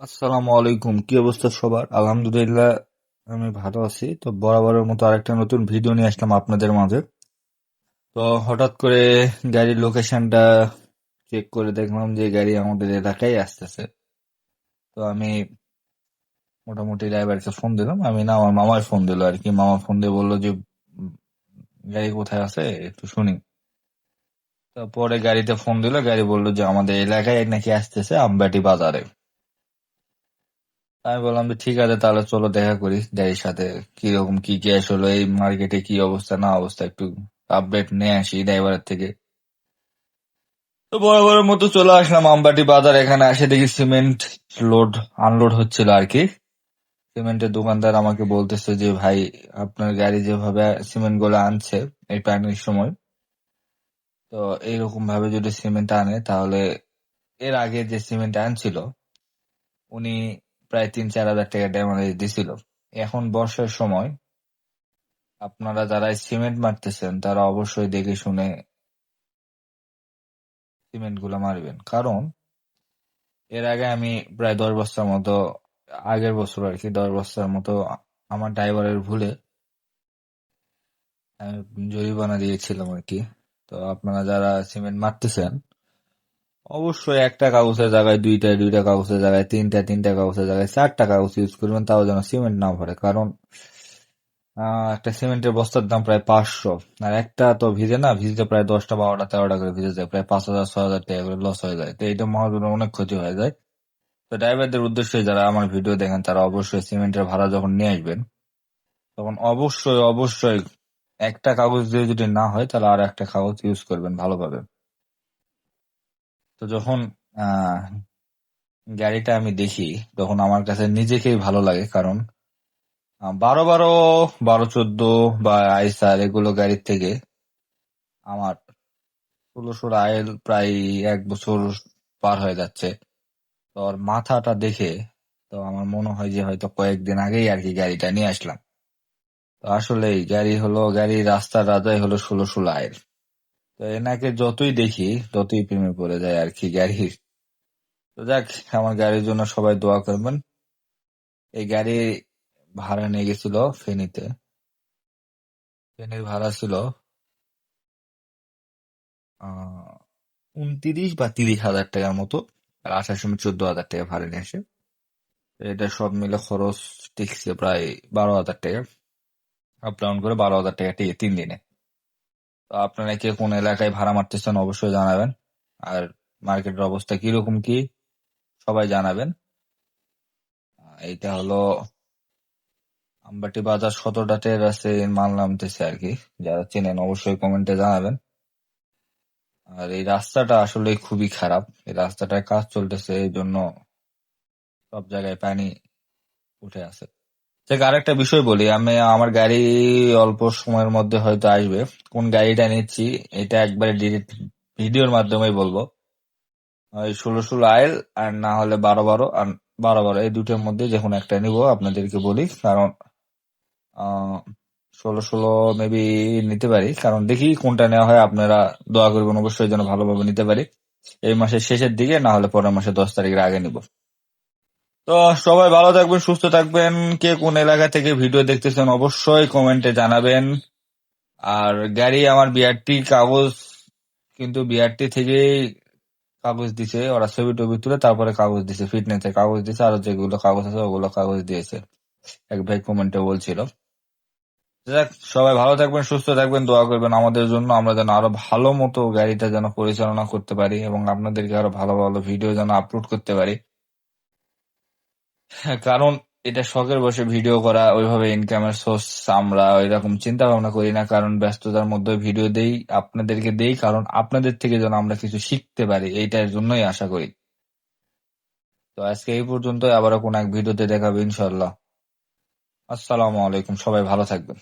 আসসালামু আলাইকুম। কি অবস্থা সবার? আলহামদুলিল্লাহ, আমি ভালো আছি। তো বরাবরের মতো আরেকটা নতুন ভিডিও নিয়ে আসলাম আপনাদের মাঝে। তো হঠাৎ করে গাড়ির লোকেশনটা চেক করে দেখলাম যে গাড়ি আমাদের এলাকায় আসতেছে। তো আমি মোটামুটি ড্রাইভারকে ফোন দিলাম। আমি না, আমার মামার ফোন দিল আর কি। মামা ফোন দিয়ে বলল যে, গাড়ি কোথায় আছে? একটু শুনি। তো পরে গাড়িতে ফোন দিল। গাড়ি বলল যে, আমাদের এলাকায় নাকি আসতেছে আমবাটি বাজারে। আমি বললাম যে, ঠিক আছে, তাহলে চলো দেখা করি গাড়ির সাথে কীরকম কি ক্যাশ হলো এই মার্কেটে কি অবস্থা, না অবস্থা, একটু আপডেট নিয়ে আসি ড্রাইভারের থেকে। তো বড় বড় মতো চলে আসলাম, আমবাটি বাজার, এখানে আসে দেখি সিমেন্ট লোড আনলোড হচ্ছিল আর কি। সিমেন্টের দোকানদার আমাকে বলতেছে যে, ভাই, আপনার গাড়ি যেভাবে সিমেন্টগুলো আনছে, এই পানির সময়, তো এইরকম ভাবে যদি সিমেন্ট আনে, তাহলে এর আগে যে সিমেন্ট আনছিল, উনি প্রায় তিন, চার হাজার টাকা ড্যামেজ দিছিল। এখন বর্ষার সময় আপনারা যারা সিমেন্ট মারতেছেন, তারা অবশ্যই দেখে শুনে সিমেন্টগুলো মারবেন। কারণ এর আগে আমি প্রায় দশ বছর মতো, আগের বছর আর কি দশ বছর মতো আমার ড্রাইভারের ভুলে জরিমানা দিয়েছিলাম আর কি। তো আপনারা যারা সিমেন্ট মারতেছেন অবশ্যই একটা কাগজের জায়গায় দুইটা দুইটা কাগজের জায়গায় তিনটা তিনটা কাগজের জায়গায় চারটা কাগজ ইউজ করবেন, তাও যেন সিমেন্ট না ভরে। কারণ একটা সিমেন্টের বস্তার দাম প্রায় পাঁচশো। আর একটা তো ভিজে না ভিজতে প্রায় দশটা, বারোটা, তেরোটা করে ভিজে যায়, প্রায় পাঁচ হাজার, ছয় হাজার টাকা করে লস হয়ে যায়। তো এইটা মহাজনের অনেক ক্ষতি হয়ে যায়। তো ড্রাইভারদের উদ্দেশ্যে যারা আমার ভিডিও দেখেন, তারা অবশ্যই সিমেন্টের ভাড়া যখন নিয়ে আসবেন, তখন অবশ্যই অবশ্যই একটা কাগজ দিয়ে যদি না হয়, তাহলে আর একটা কাগজ ইউজ করবেন ভালোভাবে। তো যখন গাড়িটা আমি দেখি, তখন আমার কাছে নিজেকেই ভালো লাগে, কারণ বারো বারো বারো চোদ্দ বা আইসার এগুলো গাড়ির থেকে আমার ষোলো ষোলো আয়েল প্রায় এক বছর পার হয়ে যাচ্ছে। তো মাথাটা দেখে তো আমার মনে হয় যে হয়তো কয়েকদিন আগেই আর কি গাড়িটা নিয়ে আসলাম। তো আসলে গাড়ি হলো গাড়ি রাস্তার রাজাই হলো ষোলো ষোলো আয়ের। তো এনাকে যতই দেখি, ততই প্রেমে পড়ে যায় আর কি গাড়ির। তো যাক, আমার গাড়ির জন্য সবাই দোয়া করবেন। এই গাড়ি ভাড়া নিয়ে গেছিল ফেনীতে। ফেনীর ভাড়া ছিল উনত্রিশ বা তিরিশ হাজার টাকার মতো। আর আসার সময় চোদ্দ হাজার টাকা ভাড়া নিয়ে আসে। এটা সব মিলে খরচ টিকছে প্রায় বারো হাজার টাকা। আপ ডাউন করে বারো হাজার টাকা টিকে তিন দিনে। তো আপনারা কে কোন এলাকায় ভাড়া মারতেছেন অবশ্যই জানাবেন। আর মার্কেটের অবস্থা কীরকম কি, সবাই জানাবেন। এইটা হলো আমবাটি বাজার সতেরোটা টেরাসে মাল নামতেছে আর কি। যারা চেনেন অবশ্যই কমেন্টে জানাবেন। আর এই রাস্তাটা আসলে খুবই খারাপ। এই রাস্তাটায় কাজ চলতেছে, এই জন্য সব জায়গায় পানি উঠে আছে। দেখ, আরেকটা বিষয় বলি। আমি, আমার গাড়ি অল্প সময়ের মধ্যে হয়তো আসবে। কোন গাড়িটা নিচ্ছি, এটা একবারে ভিডিওর মাধ্যমেই বলব। ওই ষোলো ষোলো আইল, আর না হলে বারো বারো আর বারো বারো এই দুটোর মধ্যে যে কোনো একটা নিবো, আপনাদেরকে বলি। কারণ ষোলো ষোলো মেবি নিতে পারি। কারণ দেখি কোনটা নেওয়া হয়, আপনারা দোয়া করবেন অবশ্যই যেন ভালোভাবে নিতে পারি। এই মাসের শেষের দিকে, না হলে পরের মাসের দশ তারিখের আগে নিব। তো সবাই ভালো থাকবেন, সুস্থ থাকবেন। কে কোন এলাকা থেকে ভিডিও দেখতেছেন অবশ্যই কমেন্টে জানাবেন। আর গাড়ি আমার বিআরটি কাগজ, কিন্তু বিআরটি থেকেই কাগজ দিছে। ওরা ছবি টবি তুলে তারপরে কাগজ দিছে ফিটনেসের কাগজ দিছে, আর যেগুলো কাগজ আছে ওগুলো কাগজ দিয়েছে। এক ভাই কমেন্টে বলছিল। যাক, সবাই ভালো থাকবেন, সুস্থ থাকবেন, দোয়া করবেন আমাদের জন্য। আমরা যেন আরও ভালো মতো গাড়িটা যেন পরিচালনা করতে পারি এবং আপনাদেরকে আরও ভালো ভালো ভিডিও যেন আপলোড করতে পারি। হ্যাঁ, কারণ এটা শখের বসে ভিডিও করা ওইভাবে ইনকামের সোর্স আমরা ওইরকম চিন্তা ভাবনা করি না কারণ ব্যস্ততার মধ্যে ভিডিও দেই আপনাদেরকে দেই কারণ আপনাদের থেকে যেন আমরা কিছু শিখতে পারি এইটার জন্যই আশা করি। তো আজকে এই পর্যন্ত আবারও কোন এক ভিডিওতে দেখাবো ইনশাল্লাহ আসসালামু আলাইকুম সবাই ভালো থাকবেন।